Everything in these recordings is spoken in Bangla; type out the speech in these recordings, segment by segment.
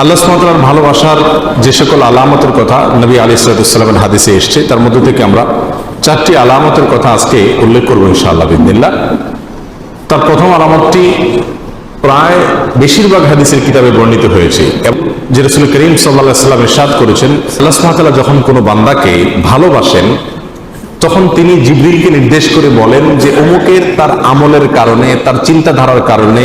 আল্লাহ সুমাতার ভালোবাসার যে সকল আলামতের কথা নবী আলী সালামের হাদিসে এসছে, তার মধ্যে থেকে আমরা চারটি আলামতের কথা আজকে উল্লেখ করব ইনশাআল্লাহ বিদিল্লা তার প্রথম আলামতটি প্রায় বেশিরভাগ হাদিসের কিতাবে বর্ণিত হয়েছে যে রসুল করিম সাল্লাহ সাল্লাম ইরশাদ করেছেন, আল্লাহ সুমাতাল্লাহ যখন কোনো বান্দাকে ভালোবাসেন, তখন তিনি জিবরিলকে নির্দেশ করে বলেন যে অমুকের তার আমলের কারণে, তার চিন্তাধারার কারণে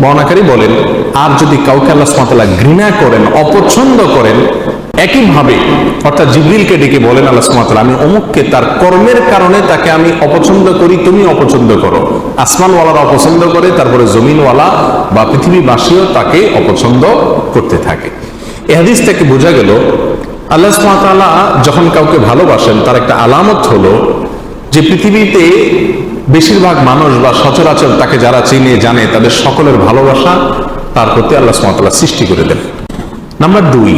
বর্ণাকারী বলেন, আর যদি কাউকে আল্লাহ সুমাতাল্লাহ ঘৃণা করেন, অপছন্দ করেন, একইভাবে অর্থাৎ জিবরিলকে ডেকে বলেন আল্লাহ সুমাতাল্লাহ আমি অমুককে তার কর্মের কারণে তাকে আমি অপছন্দ করি, তুমি অপছন্দ করো। আসমানওয়ালারা অপছন্দ করে, তারপরে জমিনওয়ালা বা পৃথিবীবাসীও তাকে অপছন্দ করতে থাকে। এ হাদিস থেকে বোঝা গেল, আল্লাহ সুমাতাল্লাহ যখন কাউকে ভালোবাসেন, তার একটা আলামত হলো যে পৃথিবীতে বেশিরভাগ মানুষ বা সচরাচর তাকে যারা চিনে, জানে, তাদের সকলের ভালোবাসা তার প্রতি আল্লাহ সুমাতাল্লাহ সৃষ্টি করে দেন। নাম্বার দুই,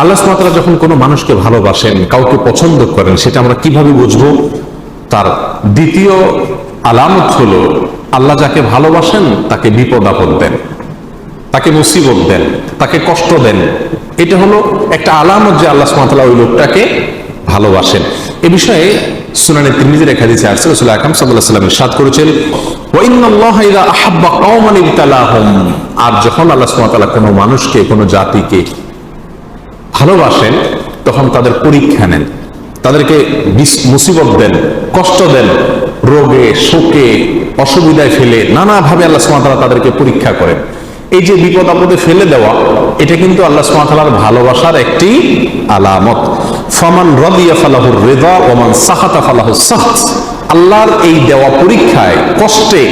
আল্লাহ সুমাতাল্লাহ যখন কোনো মানুষকে ভালোবাসেন, কাউকে পছন্দ করেন, সেটা আমরা কীভাবে বুঝব? তার দ্বিতীয় আলামত হল, আল্লাহ যাকে ভালোবাসেন, তাকে বিপদ আপদ দেন, তাকে মুসিবত দেন, তাকে কষ্ট দেন। এটা হলো একটা আলামত যে আল্লাহ সুমাতাল্লাহ ওই লোকটাকে ভালোবাসেন। এ বিষয়ে সুনানে তিরমিজির এক হাদিসে আসছে, রাসূল আকরাম সাল্লাল্লাহু আলাইহি ওয়াসাল্লাম ইরশাদ করেছেন, ওয়া ইন্নাল্লাহা ইযা আহাব্বা কওমান ইবতালাহুম। আর যখন আল্লাহ সুবহানাহু ওয়া তাআলা কোনো মানুষকে, কোনো জাতিকে ভালোবাসেন, তখন তাদের পরীক্ষা নেন। তাদেরকে মুসিবত দেন, কষ্ট দেন, রোগে, শোকে, অসুবিধায় ফেলে নানাভাবে আল্লাহ তাআলা তাদেরকে পরীক্ষা করেন। এই যে বিপদ আপদে ফেলে দেওয়া, এটা কিন্তু আল্লাহ তাআলার ভালোবাসার একটি আলামত। ফমান রদিয়া ফালাহুর রেদা ওমান সাহাতা ফালাহু সাহত আল্লাহর এই দেওয়া পরীক্ষায় কষ্টে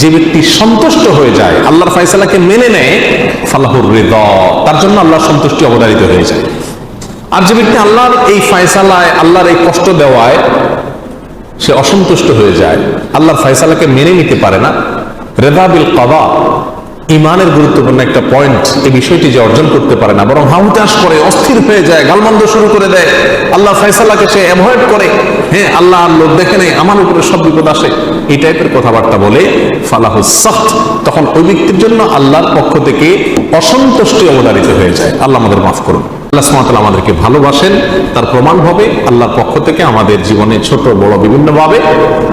যে ব্যক্তি সন্তুষ্ট হয়ে যায়, আল্লাহর ফয়সালাকে মেনে নেয়, ফালাহুর রেদা। তার জন্য আল্লাহর সন্তুষ্টি অবধারিত হয়ে যায়। আর যে ব্যক্তি আল্লাহর এই ফয়সালায়, আল্লাহর এই কষ্ট দেওয়ায় সে অসন্তুষ্ট হয়ে যায়, আল্লাহর ফয়সালাকে মেনে নিতে পারে না। রেদাবিল কবা ইমানের গুরুত্বপূর্ণ একটা পয়েন্ট এই বিষয়টি যে অর্জন করতে পারে না, বরং হাউতাস করে অস্থির হয়ে যায়, গালমন্দ শুরু করে দেয়। আল্লাহ ফয়সালাকে সে অ্যাভয়েড করে। হ্যাঁ আল্লাহ আর লোক দেখে নেই, আমার উপরে সব বিপদ আসে। এই টাইপের কথাবার্তা বলে ফালাহু তখন ওই ব্যক্তির জন্য আল্লাহর পক্ষ থেকে অসন্তুষ্টি অবদারিত হয়ে যায়। আল্লাহ আমাদের মাফ করুন। আল্লাহ সুমাতাল আমাদেরকে ভালোবাসেন। তার প্রমাণ হবে আল্লাহর পক্ষ থেকে আমাদের জীবনে ছোট, বড়, বিভিন্নভাবে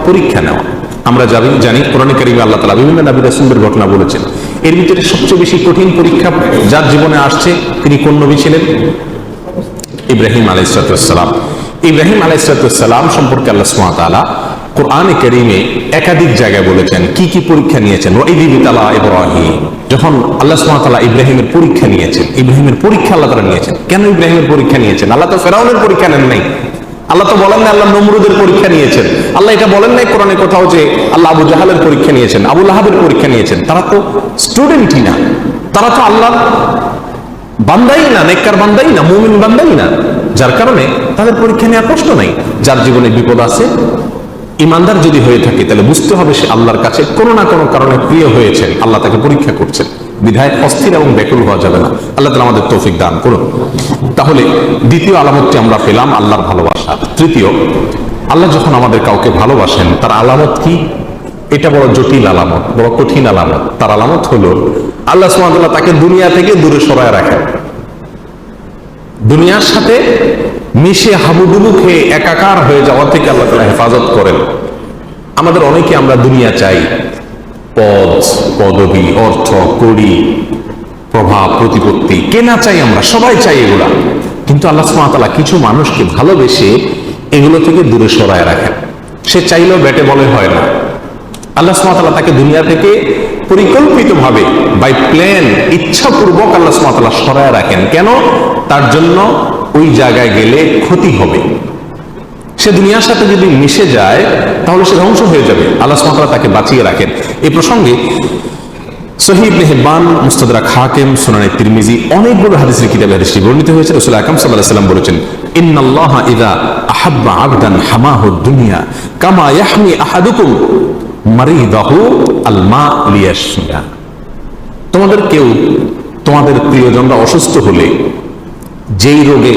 পরীক্ষা নেওয়া। আমরা জানি জানি, কোরআন কারিমে আল্লাহ তালা বিভিন্ন নবী রাসূলদের ঘটনা বলেছেন। এর ভিতরে সবচেয়ে বেশি কঠিন পরীক্ষা যার জীবনে আসছে তিনি কোন নবী ছিলেন? ইব্রাহিম আলাইসালাম ইব্রাহিম আলাইসালাম সম্পর্কে আল্লাহ সুমাতালা কোরআনে করিমে একাধিক জায়গায় বলেছেন, কি কি পরীক্ষা নিয়েছেন? যখন আল্লাহ সুমাতালা ইব্রাহিমের পরীক্ষা নিয়েছেন, ইব্রাহিমের পরীক্ষা আল্লাহ তারা নিয়েছেন। কেন ইব্রাহিমের পরীক্ষা নিয়েছেন? আল্লাহ তো ফেরাউনের পরীক্ষা নেন নাই। আল্লাহ তো বলেন না আল্লাহ নমরুদের পরীক্ষা নিয়েছেন। আল্লাহ এটা বলেন নাই কোরআনে কোথাও যে আল্লাহ আবু জাহালের পরীক্ষা নিয়েছেন, আবু লাহাবের পরীক্ষা নিয়েছেন। তারা তো স্টুডেন্টই না। তারা তো আল্লাহ বান্দাই না, নেককার বান্দাই না, মুমিন বান্দাই না। যার কারণে তাদের পরীক্ষা নেওয়ার প্রশ্ন নাই। যার জীবনে বিপদ আছে, ইমানদার যদি হয়ে থাকে, তাহলে বুঝতে হবে সে আল্লাহর কাছে কোনো না কোনো কারণে প্রিয় হয়েছেন। আল্লাহ তাকে পরীক্ষা করছেন। বিধায় অস্থির এবং ব্যাকুল হওয়া যাবে না। আল্লাহ তালা আমাদের তৌফিক দান করুন। তাহলে দ্বিতীয় আলামতটি আমরা পেলাম আল্লাহর ভালোবাসা। তৃতীয়, আল্লাহ যখন আমাদের কাউকে ভালোবাসেন, তার আলামত কি? এটা বড় জটিল আলামত, বড় কঠিন আলামত। তার আলামত হলো, আল্লাহ সুমাতাল্লাহ তাকে দুনিয়া থেকে দূরে সরায় রাখেন। দুনিয়ার সাথে মিশে হাবুডুবু খেয়ে একাকার হয়ে যাওয়া থেকে আল্লাহ তালা হেফাজত করেন। আমাদের অনেকে আমরা দুনিয়া চাই। পদ, পদবি, অর্থ, কড়ি, প্রভাব, প্রতিপত্তি, কেনা চাই আমরা, সবাই চাই এগুলা। কিন্তু আল্লাহ সুমাতালা কিছু মানুষকে ভালোবেসে এগুলো থেকে দূরে সরায় রাখেন। সে চাইলেও ব্যাটে বলে হয় না। আল্লাহ সুমাতালা তাকে দুনিয়া থেকে পরিকল্পিতভাবে বাই প্ল্যান ইচ্ছাপূর্বক আল্লাহ সুমাতালা সরায় রাখেন। কেন? তার জন্য ওই জায়গায় গেলে ক্ষতি হবে। সে দুনিয়ার সাথে যদি মিশে যায়, তাহলে সে ধ্বংস হয়ে যাবে। আল্লাহ সুমাতালা তাকে বাঁচিয়ে রাখেন। এই প্রসঙ্গে সহিব মেহবান সুনানে তিরমিজি অনেকগুলো হাদিসের হাদিসটি বর্ণিত হয়েছে। রাসূল আকরাম সাল্লাল্লাহু আলাইহি সাল্লাম বলেছেন, ইন্নাল্লাহা ইযা আহাব্বা আবদান দুনিয়া, কামা ইয়াহমি আহাদুকুম তোমাদের কেউ, তোমাদের প্রিয়জনরা অসুস্থ হলে, যেই রোগে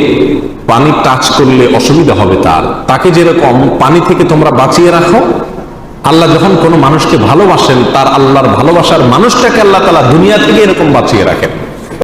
পানি টাচ করলে অসুবিধা হবে তার, তাকে যেরকম পানি থেকে তোমরা বাঁচিয়ে রাখো আল্লাহ যখন কোনো মানুষকে ভালোবাসেন, তার আল্লাহর ভালোবাসার মানুষটাকে আল্লাহ তালা দুনিয়া থেকে এরকম বাঁচিয়ে রাখেন।